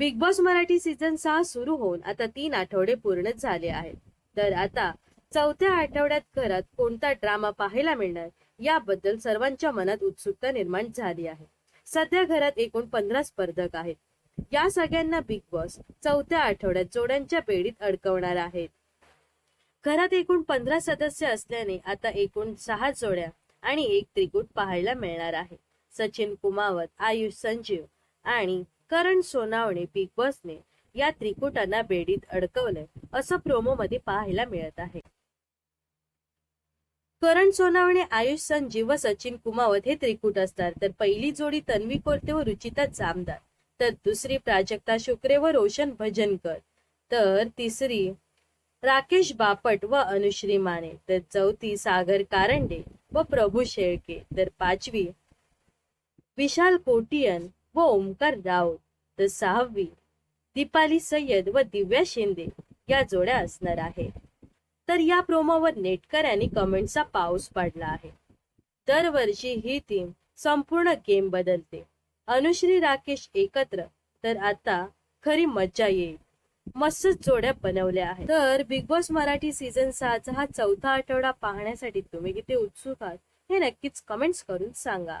Big boss Marathi season सहा सुरू होऊन आता तीन आठवडे पूर्ण झाले आहेत. तर आता चौथ्या आठवड्यात घरात कोणता ड्रामा पाहायला मिळणार? याबद्दल सर्वांच्या मनात उत्सुकता निर्माण झाली आहे. सध्या घरात एकूण पंधरा स्पर्धक आहेत. या सगळ्यांना बिग बॉस चौथ्या आठवड्यात जोड्यांच्या बेडीत अडकवणार आहेत. घरात एकूण पंधरा सदस्य असल्याने आता एकूण सहा जोड्या आणि एक त्रिकूट पाहायला मिळणार आहे. सचिन कुमावत आयुष संजीव आणि करण सोनावणे बिग बॉसने या त्रिकुटांना बेडीत अडकवलंय असं प्रोमो मध्ये पाहायला मिळत आहे. करण सोनावणे आयुष संजीव व सचिन कुमावत हे त्रिकूट असतात. तर पहिली जोडी तन्वी कोरते व रुचिता जामदार. तर दुसरी प्राजक्ता शुक्रे व रोशन भजनकर. तर तिसरी राकेश बापट व अनुश्री माने. तर चौथी सागर कारंडे व प्रभू शेळके. तर पाचवी विशाल कोटियन व ओमकार राऊत तर सहावी दीपाली सय्यद व दिव्या शिंदे या जोड्या असणार आहे तर या प्रोमोवर नेटकऱ्यांनी कमेंटचा पाऊस पडला आहे. दरवर्षी ही टीम संपूर्ण गेम बदलते. अनुश्री राकेश एकत्र तर आता खरी मज्जा येईल. मस्त जोड्या बनवल्या आहेत. तर बिग बॉस मराठी सीझन सहाचा हा चौथा आठवडा पाहण्यासाठी तुम्ही किती उत्सुक आहात हे नक्कीच कमेंट्स करून सांगा.